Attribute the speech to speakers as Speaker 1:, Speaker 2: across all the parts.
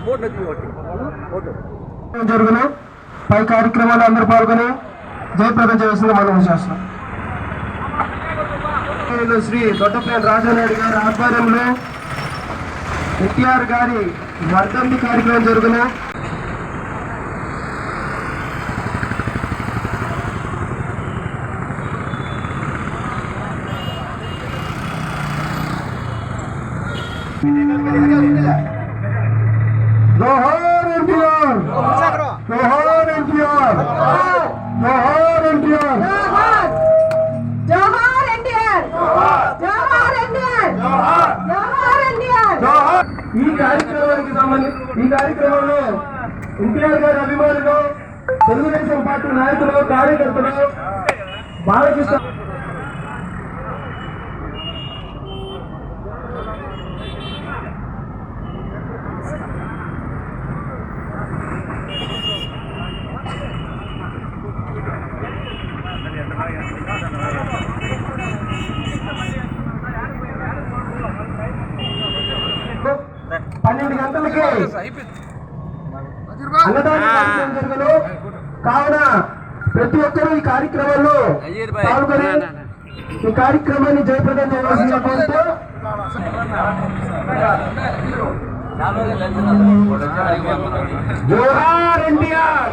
Speaker 1: Board నచ్చింది
Speaker 2: జరుగును పై కార్యక్రమాలు అందరూ పాల్గొని జయప్రదం చేయాల్సింది మనం చేస్తున్నాం. శ్రీ దొడ్డపల్లి రాజానాయుడు గారి ఆధ్వర్యంలో ఎన్టీఆర్ గారి వర్ధంతి కార్యక్రమం జరుగును ఈ కార్యక్రమానికి సంబంధించి ఈ కార్యక్రమంలో ఎన్టీఆర్ గారి అభిమానులు తెలుగుదేశం పార్టీ నాయకులు కార్యకర్తలు బాలకృష్ణ పన్నెండు గంటలకి అన్నదాన కార్యక్రమం జరుగును కావున ప్రతి ఒక్కరూ ఈ కార్యక్రమంలో పాల్గొని ఈ కార్యక్రమాన్ని జయప్రదం చేయవలసిన జోహార్ ఎన్టీఆర్.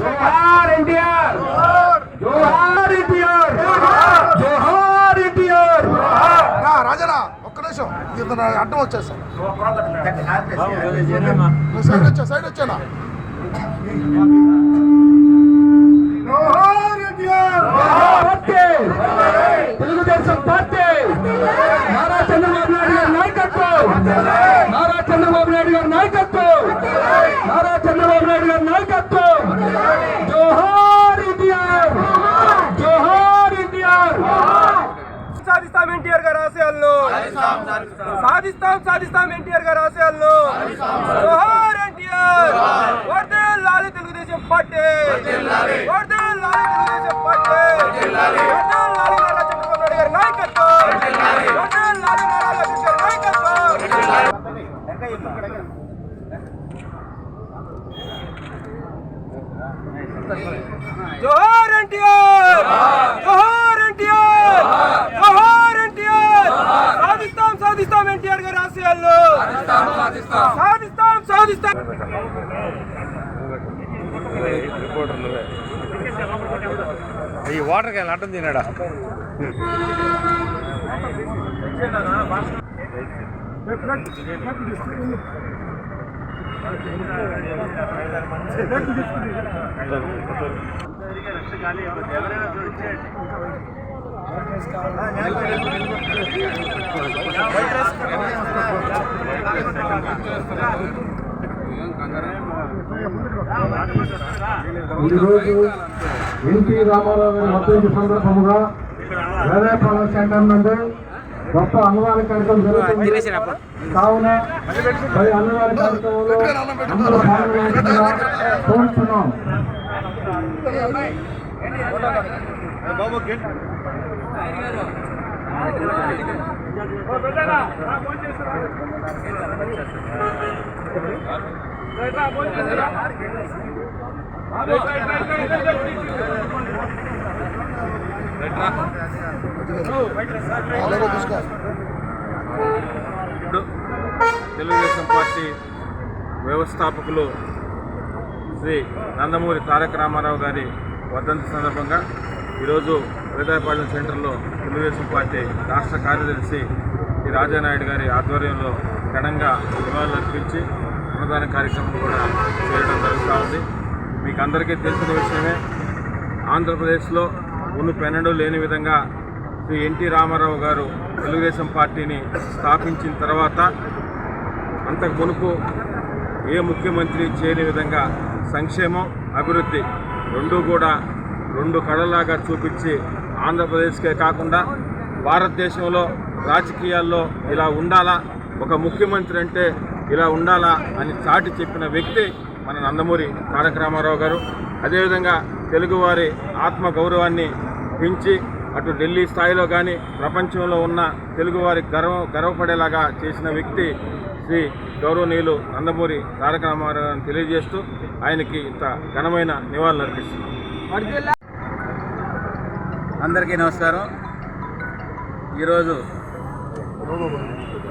Speaker 2: జోహార్ ఎన్టీఆర్. జోహార్ ఎన్టీఆర్. జోహార్ ఎన్టీఆర్.
Speaker 3: రా, రాజరా. నిమిషం ఇతను అడ్డం వచ్చేసాను సైడ్ వచ్చా సైడ్ వచ్చానా?
Speaker 2: తెలుగుదేశం పార్టీ. నారా చంద్రబాబు నాయుడు గారి నాయకత్వం. నారా చంద్రబాబు నాయుడు గారి నాయకత్వం. నారా చంద్రబాబు నాయుడు గారి నాయకత్వం జోహార్ ఎన్టీఆర్ జోహార్ ఎన్టీఆర్
Speaker 4: సాధిస్తాం ఎన్టీఆర్ గారి ఆశయాలను సాధిస్తాం సాధిస్తాం. ఎన్టీఆర్ గారి ఆశయాలను జోహార్ ఎన్టీఆర్. తెలుగుదేశం పార్టీ. వర్ధిల్లాలి తెలుగుదేశం పార్టీ. వర్ధిల్లాలి నారా చంద్రబాబు నాయుడు గారి నాయకత్వం. వర్ధిల్లాలి నారా లోకేష్ గారి నాయకత్వం. జోహార్ ఎన్టీఆర్ జోహార్ ఎన్టీఆర్ జోహార్ ఎన్టీఆర్ సాధిస్తాం సాధిస్తాం ఆశయాల్లో సాధిస్తాం సాధిస్తాం.
Speaker 1: ఈ వాటర్ క్యాన్ అడ్డం తినాడా
Speaker 2: ఈరోజు ఎన్టీ రామారావు గారి వర్ధంతి సందర్భముగా వేదాయపాలెం సెంటర్ నుండి గొప్ప అన్నదాన కార్యక్రమం జరుగుతుంది. కావున మరి అన్నదాన కార్యక్రమంలో అందరూ పాల్గొనాల్సిందిగా కోరుతున్నాం.
Speaker 3: అలాగే తీసుకో
Speaker 5: ఇప్పుడు తెలుగుదేశం పార్టీ వ్యవస్థాపకులు శ్రీ నందమూరి తారక రామారావు గారి వర్ధంతి సందర్భంగా ఈరోజు వేదాయపాలెం సెంటర్లో తెలుగుదేశం పార్టీ రాష్ట్ర కార్యదర్శి శ్రీ రాజానాయుడు గారి ఆధ్వర్యంలో ఘనంగా నివాళులు అర్పించి అన్నదాన కార్యక్రమం కూడా చేయడం జరుగుతూ ఉంది. మీకు అందరికీ తెలిసిన విషయమే ఆంధ్రప్రదేశ్లో మును పెనడు లేని విధంగా శ్రీ ఎన్టీ రామారావు గారు తెలుగుదేశం పార్టీని స్థాపించిన తర్వాత అంతకు మునుపు ఏ ముఖ్యమంత్రి చేయని విధంగా సంక్షేమం అభివృద్ధి రెండూ కూడా రెండు కళలాగా చూపించి ఆంధ్రప్రదేశ్కే కాకుండా భారతదేశంలో రాజకీయాల్లో ఇలా ఉండాలా? ఒక ముఖ్యమంత్రి అంటే ఇలా ఉండాలా అని చాటి చెప్పిన వ్యక్తి మన నందమూరి తారక రామారావు గారు. అదేవిధంగా తెలుగువారి ఆత్మ గౌరవాన్ని పెంచి అటు ఢిల్లీ స్థాయిలో కానీ ప్రపంచంలో ఉన్న తెలుగువారి గర్వ గర్వపడేలాగా చేసిన వ్యక్తి శ్రీ గౌరవనీయులు నందమూరి తారక రామారావు గారిని తెలియజేస్తూ ఆయనకి ఇంత ఘనమైన నివాళులు అర్పిస్తున్నాం.
Speaker 6: అందరికీ నమస్కారం. ఈరోజు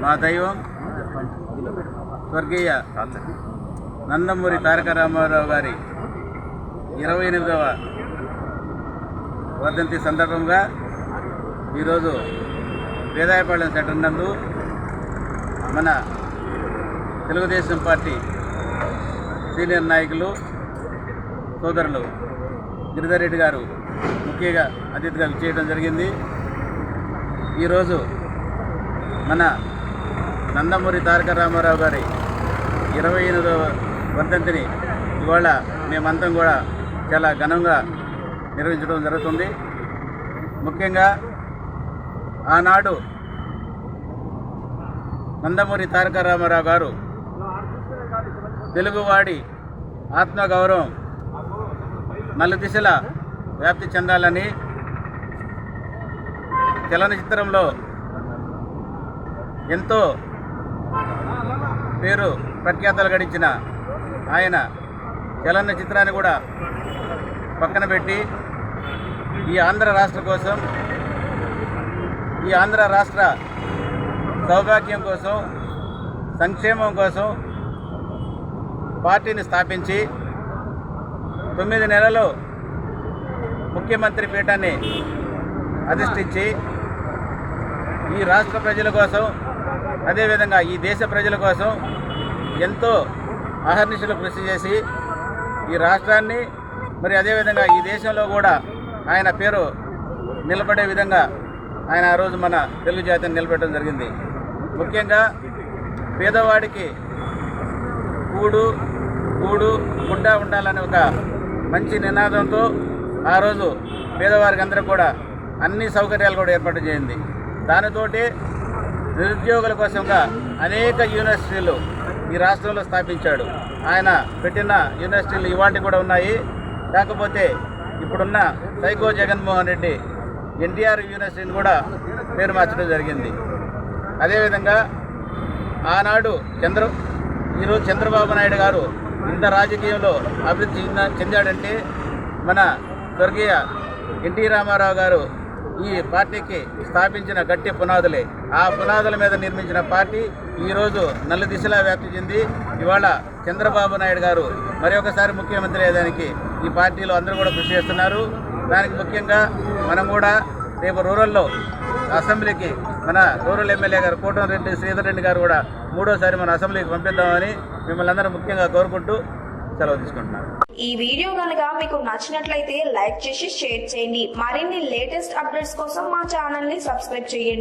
Speaker 6: మా దైవం స్వర్గీయ నందమూరి తారక రామారావు గారి ఇరవై ఎనిమిదవ వర్ధంతి సందర్భంగా ఈరోజు వేదాయపాళెం సెంటర్ నందు మన తెలుగుదేశం పార్టీ సీనియర్ నాయకులు సోదరులు గిరిధర్ రెడ్డి గారు ముఖ్యంగా అతిథిగా చేయడం జరిగింది. ఈరోజు మన నందమూరి తారక రామారావు గారి ఇరవై ఎనిమిదవ వర్ధంతిని ఇవాళ మేమంతా కూడా చాలా ఘనంగా నిర్వహించడం జరుగుతుంది. ముఖ్యంగా ఆనాడు నందమూరి తారక రామారావు గారు తెలుగువాడి ఆత్మగౌరవం నలు దిశల వ్యాప్తి చెందాలని చలనచిత్రంలో ఎంతో పేరు ప్రఖ్యాతలు గడించిన ఆయన చలనచిత్రాన్ని కూడా పక్కన పెట్టి ఈ ఆంధ్ర రాష్ట్ర కోసం ఈ ఆంధ్ర రాష్ట్ర సౌభాగ్యం కోసం సంక్షేమం కోసం పార్టీని స్థాపించి తొమ్మిది నెలలు ముఖ్యమంత్రి పీఠాన్ని అధిష్ఠించి ఈ రాష్ట్ర ప్రజల కోసం అదేవిధంగా ఈ దేశ ప్రజల కోసం ఎంతో అహర్నిశలు కృషి చేసి ఈ రాష్ట్రాన్ని మరి అదేవిధంగా ఈ దేశంలో కూడా ఆయన పేరు నిలబడే విధంగా ఆయన ఆ రోజు మన తెలుగు జాతిని నిలబెట్టడం జరిగింది. ముఖ్యంగా పేదవాడికి కూడు కూడు గుడ్డ ఉండాలనే ఒక మంచి నినాదంతో ఆ రోజు పేదవారికి అందరూ కూడా అన్ని సౌకర్యాలు కూడా ఏర్పాటు చేయింది. దానితోటి నిరుద్యోగుల కోసంగా అనేక యూనివర్సిటీలు ఈ రాష్ట్రంలో స్థాపించాడు. ఆయన పెట్టిన యూనివర్సిటీలు ఇవాటి కూడా ఉన్నాయి. కాకపోతే ఇప్పుడున్న సైకో జగన్మోహన్ రెడ్డి ఎన్టీఆర్ యూనివర్సిటీని కూడా పేరు మార్చడం జరిగింది. అదేవిధంగా ఆనాడు చంద్ర ఈరోజు చంద్రబాబు నాయుడు గారు ఇంత రాజకీయంలో అభివృద్ధి చెందా చెందాడంటే మన స్వర్గీయ ఎన్టీ రామారావు గారు ఈ పార్టీకి స్థాపించిన గట్టి పునాదులే. ఆ పునాదుల మీద నిర్మించిన పార్టీ ఈరోజు నల్ల దిశలా వ్యాప్తి చెంది ఇవాళ చంద్రబాబు నాయుడు గారు మరి ఒకసారి ముఖ్యమంత్రి అయ్యేదానికి ఈ పార్టీలో అందరూ కూడా కృషి చేస్తున్నారు. దానికి ముఖ్యంగా మనం కూడా రేపు రూరల్లో అసెంబ్లీకి మన రూరల్ ఎమ్మెల్యే గారు కోటంరెడ్డి శ్రీధర్ రెడ్డి గారు కూడా మూడోసారి మన అసెంబ్లీకి పంపిద్దామని మిమ్మల్ని అందరూ ముఖ్యంగా కోరుకుంటూ సెలవు తీసుకుంటున్నాను.
Speaker 7: ఈ వీడియో కనుక మీకు నచ్చినట్లయితే లైక్ చేసి షేర్ చేయండి. మరిన్ని లేటెస్ట్ అప్డేట్స్ కోసం మా ఛానల్ని సబ్స్క్రైబ్ చేయండి.